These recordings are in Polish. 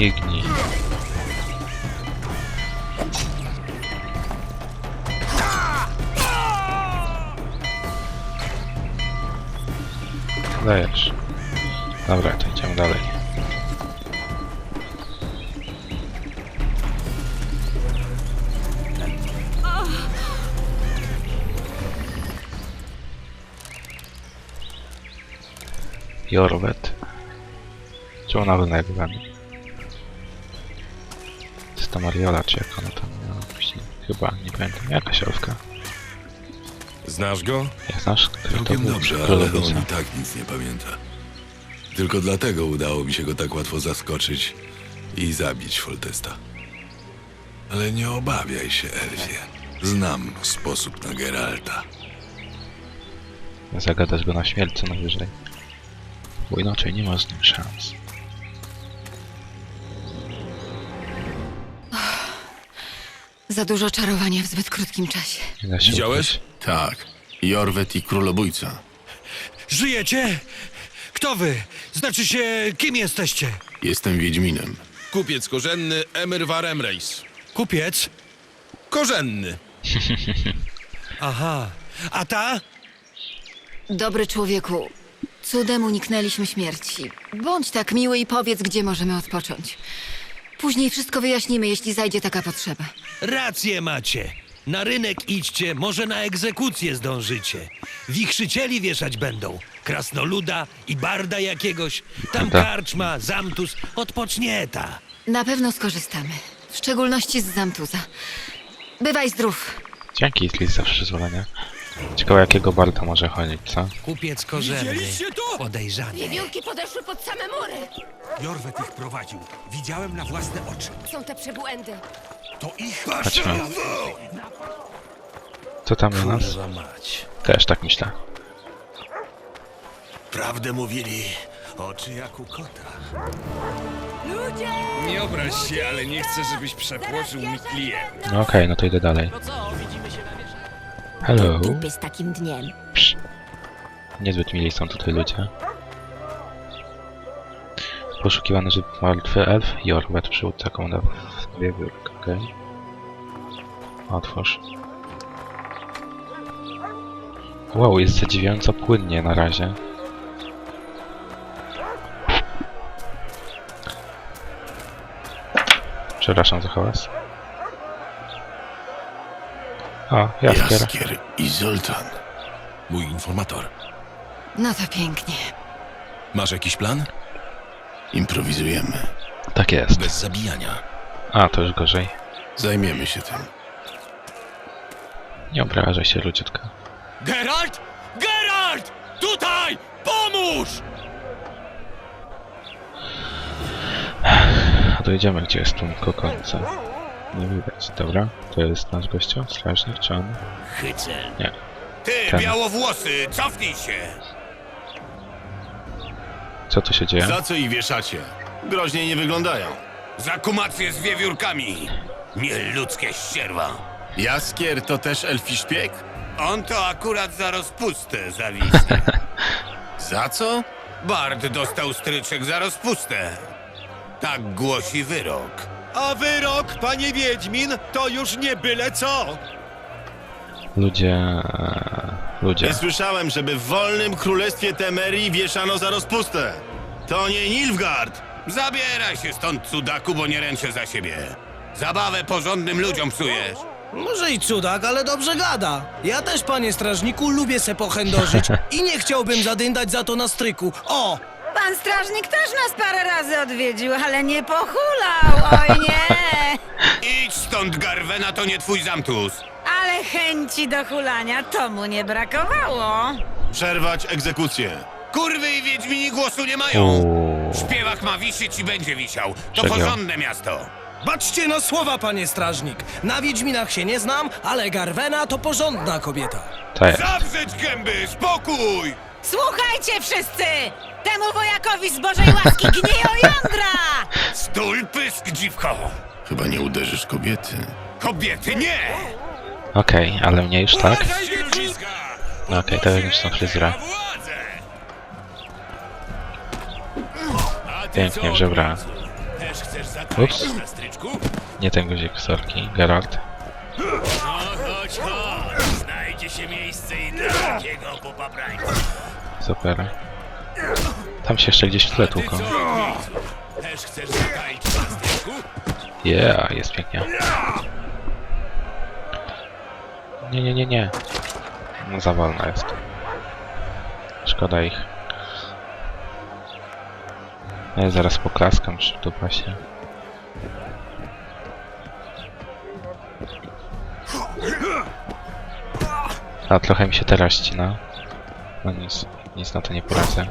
I gnij. Dajesz. Dobra, to idziemy dalej. Jorwet. Czemu na rynek wem? To jest ta Mariola, czy jak ona tam miała być? Chyba, nie pamiętam. Jakaś elfka. Znasz go? Jak znasz, kto to Całkiem był dobrze, ale królowica? on i tak nic nie pamięta. Tylko dlatego udało mi się go tak łatwo zaskoczyć i zabić Foltesta. Ale nie obawiaj się, Elfie. Znam sposób na Geralta. Zagadać go na śmierć co najwyżej. Bo inaczej nie ma z nim szans. Za dużo czarowania w zbyt krótkim czasie. Nie da się Widziałeś? Tak. Jorwet i królobójca. Żyjecie? Kto wy? Znaczy się, kim jesteście? Jestem Wiedźminem. Kupiec korzenny Emir Varemreis. Kupiec? Korzenny. Aha. A ta? Dobry człowieku, cudem uniknęliśmy śmierci. Bądź tak miły i powiedz, gdzie możemy odpocząć. Później wszystko wyjaśnimy, jeśli zajdzie taka potrzeba. Rację macie. Na rynek idźcie, może na egzekucję zdążycie. Wichrzycieli wieszać będą. Krasnoluda i barda jakiegoś. Tam Tak. karczma, zamtus, odpocznieta. Na pewno skorzystamy. W szczególności z Zamtuza. Bywaj zdrów. Dzięki Tlis za przyzwolenie. Ciekawe jakiego barda może chodzić, co? Kupiec korzenny. Widzieliście to? Podejrzany. Wiewiórki podeszły pod same mury. Jorwet ich prowadził. Widziałem na własne oczy. Są te przebłędy. To ich Chodźmy. Co tam u nas? Kurwa mać. Też tak myślę. Prawdę mówili. Oczy jak u kota. Nie obraź się, ale nie chcę, żebyś przepłoczył mi klient. No okej, no to idę dalej. Hello. Dupy z takim dniem. Psz. Niezbyt mili są tutaj ludzie. Poszukiwany żywy martwy elf. Jorwet przywódca komenda w wiewiórka, okej. Otwórz. Wow, jest zadziwiająco płynnie na razie. Przepraszam za hałas. O, Jaskier. Jaskier i Zoltan. Mój informator. No to pięknie. Masz jakiś plan? Improwizujemy. Tak jest. Bez zabijania. A, to już gorzej. Zajmiemy się tym. Nie obrażaj się, ludziutka. Geralt! Geralt! Tutaj! Pomóż! A dojedziemy, gdzie jest tu końca. Nie widać. Dobra, to jest nasz gościu, strażnik, czy on? Hycel. Nie. Ty, Ten. białowłosy, cofnij się! Co tu się dzieje? Za co ich wieszacie? Groźnie nie wyglądają. Za kumację z wiewiórkami! Nieludzkie ścierwa! Jaskier to też elfi szpieg? On to akurat za rozpustę zawisł. Za co? Bard dostał stryczek za rozpustę. Tak głosi wyrok. A wyrok, panie Wiedźmin, to już nie byle co! Ludzie... Ludzie. Nie słyszałem, żeby w wolnym królestwie Temerii wieszano za rozpustę. To nie Nilfgaard. Zabieraj się stąd, cudaku, bo nie ręczę za siebie. Zabawę porządnym ludziom psujesz. Może i cudak, ale dobrze gada. Ja też, panie strażniku, lubię se pochędożyć i nie chciałbym zadyndać za to na stryku. O! Pan strażnik też nas parę razy odwiedził, ale nie pochulał. Oj nie! Idź stąd, Garwena, to nie twój zamtus. Ale chęci do hulania to mu nie brakowało. Przerwać egzekucję. Kurwy i wiedźmini głosu nie mają. Uuu. Śpiewak ma wisieć i będzie wisiał. To Przegiął. porządne miasto. Baczcie na słowa, panie strażnik. Na Wiedźminach się nie znam, ale Garwena to porządna kobieta. Jest. Zawrzeć gęby, spokój! Słuchajcie wszyscy! Temu wojakowi z Bożej łaski gnieją jądra! Stul pysk, dziwko! Chyba nie uderzysz kobiety. Kobiety nie! Okej, ale mnie już tak? No okej, to już są fryzura. Pięknie, żebra. Też chcesz Ups. Stryczku? Nie ten guzik, sorki. Geralt. No chodź, chodź. Znajdzie się miejsce i dla takiego popaprańca. Super. Tam się jeszcze gdzieś w tle tłuką. Yeah, jest pięknie. Nie, nie, nie, nie. No, za wolna jest. Szkoda ich. Ja zaraz poklaskam przy dupasie. A trochę mi się teraz ścina. No nic, nic na to nie poradzę.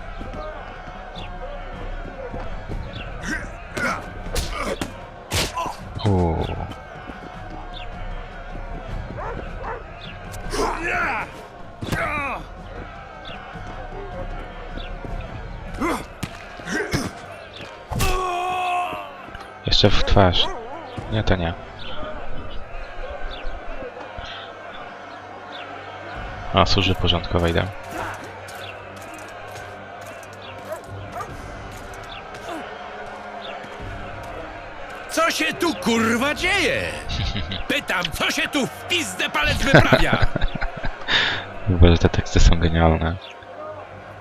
Jeszcze w twarz. Nie, to nie. A, służy porządkowej idę. Co się tu kurwa dzieje? Pytam, co się tu w pizdę palec wyprawia? W ogóle te teksty są genialne.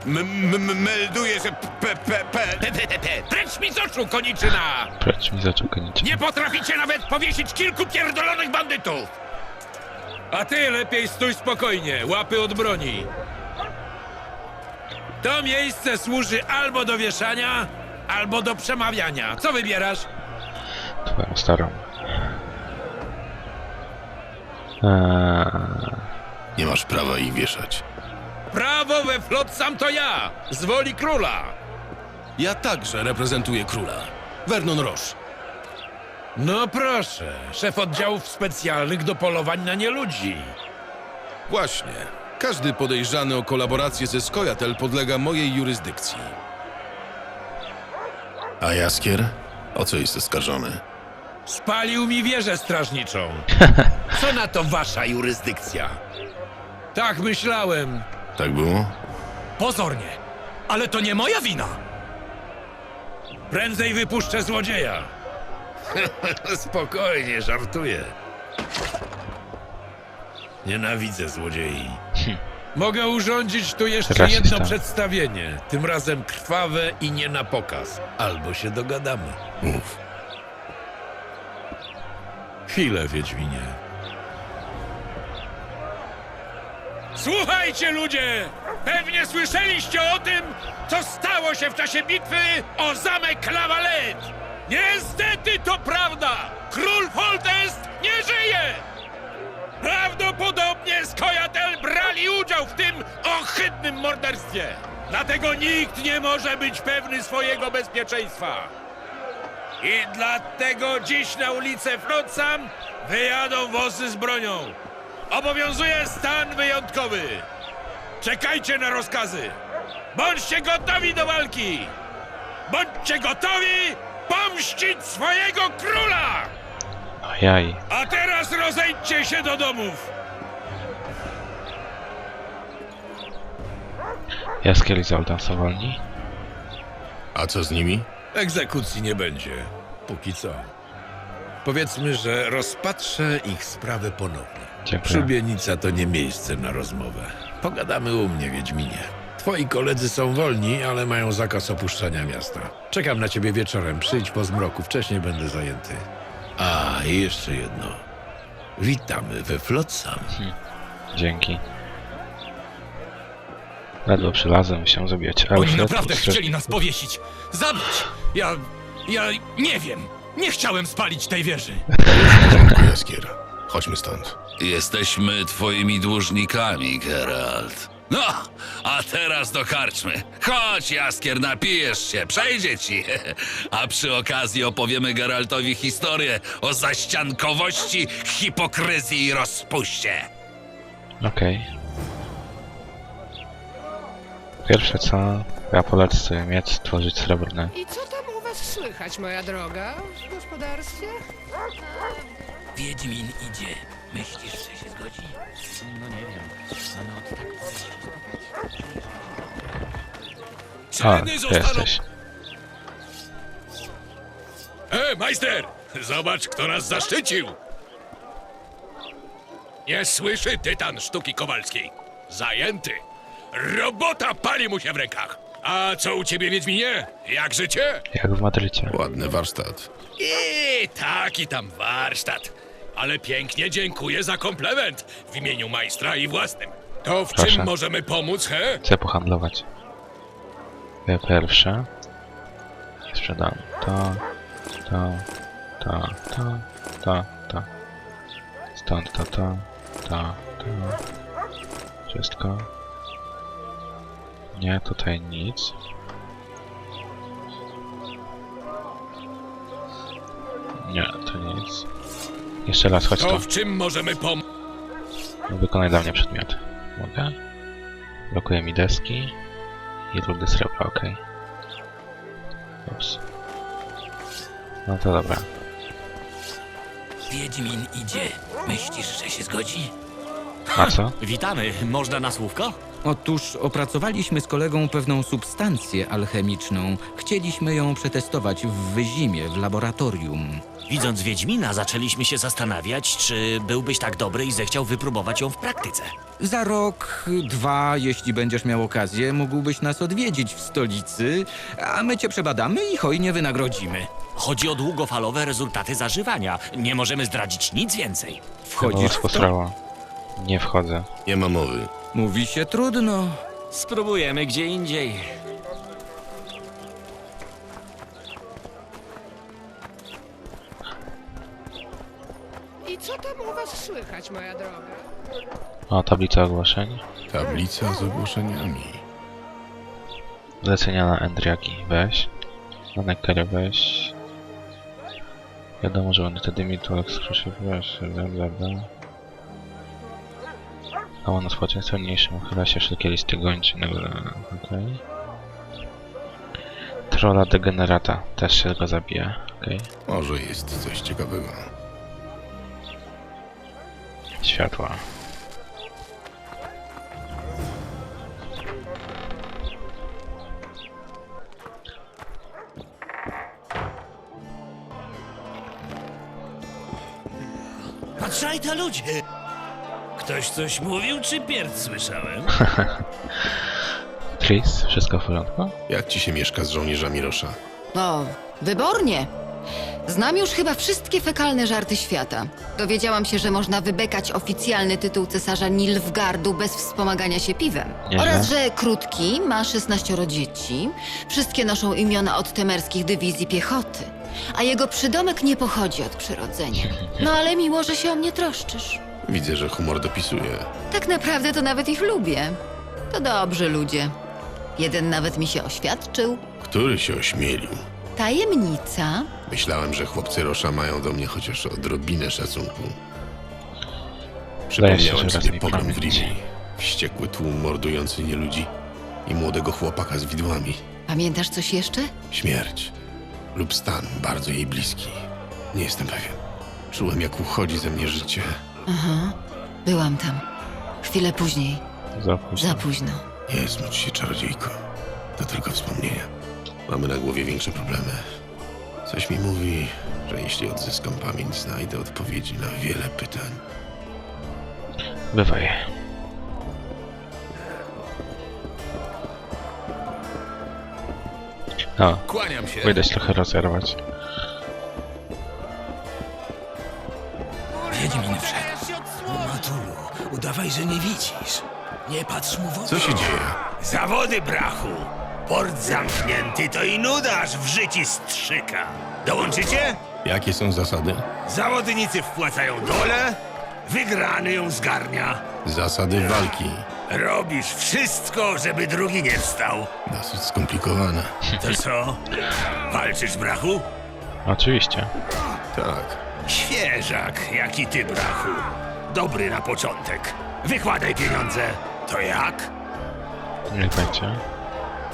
M- m- m- melduję, że p- p- p-. Precz mi z oczu, koniczyna! Precz mi zaczął koniczyć. Nie potraficie nawet powiesić kilku pierdolonych bandytów! A ty lepiej stój spokojnie, łapy od broni. To miejsce służy albo do wieszania, albo do przemawiania. Co wybierasz? Twoją starą. Eee, Nie masz prawa ich wieszać. Prawo we flot sam to ja, z woli króla. Ja także reprezentuję króla. Vernon Roche. No proszę, szef oddziałów specjalnych do polowań na nieludzi. Właśnie. Każdy podejrzany o kolaborację ze Skojatel podlega mojej jurysdykcji. A Jaskier? O co jest oskarżony? Spalił mi wieżę strażniczą. Co na to wasza jurysdykcja? Tak myślałem. Tak było? Pozornie. Ale to nie moja wina. Prędzej wypuszczę złodzieja. Spokojnie, żartuję. Nienawidzę złodziei. Mogę urządzić tu jeszcze Rasista. jedno przedstawienie. Tym razem krwawe i nie na pokaz. Albo się dogadamy. Mów. Chwilę, Wiedźminie. Słuchajcie, ludzie! Pewnie słyszeliście o tym, co stało się w czasie bitwy o zamek Lavalette! Niestety to prawda! Król Foltest nie żyje! Prawdopodobnie Skojatel brali udział w tym ohydnym morderstwie! Dlatego nikt nie może być pewny swojego bezpieczeństwa! I dlatego dziś na ulicę Flotsam wyjadą wozy z bronią. Obowiązuje stan wyjątkowy. Czekajcie na rozkazy. Bądźcie gotowi do walki. Bądźcie gotowi pomścić swojego króla. Ojaj. A teraz rozejdźcie się do domów. Jaskier i Zoltan są wolni? A co z nimi? Egzekucji nie będzie. Póki co. Powiedzmy, że rozpatrzę ich sprawę ponownie. Dziękuję. Szubienica to nie miejsce na rozmowę. Pogadamy u mnie, Wiedźminie. Twoi koledzy są wolni, ale mają zakaz opuszczania miasta. Czekam na ciebie wieczorem. Przyjdź po zmroku. Wcześniej będę zajęty. A, i jeszcze jedno. Witamy we Flotsam. Dzięki. Ledwo przylazłem się zabijać Oni elfy. naprawdę chcieli nas powiesić. Zabić! Ja... ja nie wiem. Nie chciałem spalić tej wieży. Jaskier, chodźmy stąd. Jesteśmy twoimi dłużnikami, Geralt. No, a teraz do karczmy. Chodź, Jaskier, napijesz się, przejdzie ci. A przy okazji opowiemy Geraltowi historię o zaściankowości, hipokryzji i rozpuście. Okej. Pierwsze co, ja polecę sobie miec stworzyć srebrny. I co tam słychać, moja droga, w gospodarstwie? Wiedźmin idzie. Myślisz, że się zgodzi? No nie wiem. Mamy od tak A, Ceny ty zostaną... jesteś. He, majster! Zobacz, kto nas zaszczycił! Nie słyszy tytan sztuki kowalskiej. Zajęty. Robota pali mu się w rękach. A co u ciebie, Wiedźminie? Jak życie? Jak w Madrycie. Ładny warsztat. I taki tam warsztat. Ale pięknie dziękuję za komplement w imieniu majstra i własnym. To w Proszę. czym możemy pomóc, he? Chcę pohandlować. Ja pierwsze. Sprzedam to, to, to, to, to, to. Stąd to, to, to, to. Wszystko. Nie, tutaj nic. Nie, to nic. Jeszcze raz, chodź To tu. w czym możemy pomóc? Wykonaj dla mnie przedmiot. Mogę? Blokuje mi deski. I rudy srebra, ok. Ups. No to dobra. Wiedźmin idzie. Myślisz, że się zgodzi? A co? Witamy. Można na słówko? Otóż opracowaliśmy z kolegą pewną substancję alchemiczną. Chcieliśmy ją przetestować w Wyzimie, w laboratorium. Widząc Wiedźmina, zaczęliśmy się zastanawiać, czy byłbyś tak dobry i zechciał wypróbować ją w praktyce. Za rok, dwa, jeśli będziesz miał okazję, mógłbyś nas odwiedzić w stolicy, a my cię przebadamy i hojnie wynagrodzimy. Chodzi o długofalowe rezultaty zażywania. Nie możemy zdradzić nic więcej. Wchodzisz w to? Nie wchodzę. Nie ma mowy. Mówi się trudno. Spróbujemy gdzie indziej. I co tam u was słychać, moja droga? O, tablica ogłoszeń. Tablica z ogłoszeniami. Zlecenia na Endriaki. Weź. Na Neckery weź. Wiadomo, że on wtedy mi tu ekskluzyw weź. Bla bla bla. Prawo na społeczeństwo mniejszym uchyla się wszelkie listy gończe. Okej. Trolla degenerata. Też się go zabija. Okej. Może jest coś ciekawego. Światła. Patrzaj to ludzie! Ktoś coś mówił, czy pierd słyszałem? Tris, wszystko w porządku? Jak ci się mieszka z żołnierzami Rosza? O, wybornie. Znam już chyba wszystkie fekalne żarty świata. Dowiedziałam się, że można wybekać oficjalny tytuł cesarza Nilfgardu bez wspomagania się piwem. Nieźle. Oraz, że Krótki ma 16 dzieci. Wszystkie noszą imiona od temerskich dywizji piechoty. A jego przydomek nie pochodzi od przyrodzenia. No ale miło, że się o mnie troszczysz. Widzę, że humor dopisuje. Tak naprawdę to nawet ich lubię. To dobrzy ludzie. Jeden nawet mi się oświadczył. Który się ośmielił? Tajemnica. Myślałem, że chłopcy Rosza mają do mnie chociaż odrobinę szacunku. Się, Przypomniałem sobie pogrom w. Rimie. Wściekły tłum mordujący nieludzi i młodego chłopaka z widłami. Pamiętasz coś jeszcze? Śmierć lub stan bardzo jej bliski. Nie jestem pewien. Czułem, jak uchodzi ze mnie życie. Aha, byłam tam. Chwilę później. Za późno. Za późno. Nie smuć się, czarodziejko. To tylko wspomnienia. Mamy na głowie większe problemy. Coś mi mówi, że jeśli odzyskam pamięć, znajdę odpowiedzi na wiele pytań. Bywaj. O, Kłaniam się. pójdę się trochę rozerwać. Udawaj, że nie widzisz. Nie patrz mu w oczy. Co się dzieje? Zawody, brachu! Port zamknięty to i nudaż w życi strzyka. Dołączycie? Jakie są zasady? Zawodnicy wpłacają dole, wygrany ją zgarnia. Zasady walki. Robisz wszystko, żeby drugi nie wstał. Dosyć skomplikowane. To co? Walczysz, brachu? Oczywiście. Tak. Świeżak, jak i ty, brachu. Dobry na początek. Wykładaj pieniądze. To jak? Niech będzie.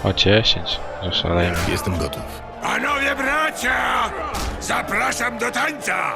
O 10. Zaszalejmy. Jestem gotów. Panowie bracia! Zapraszam do tańca!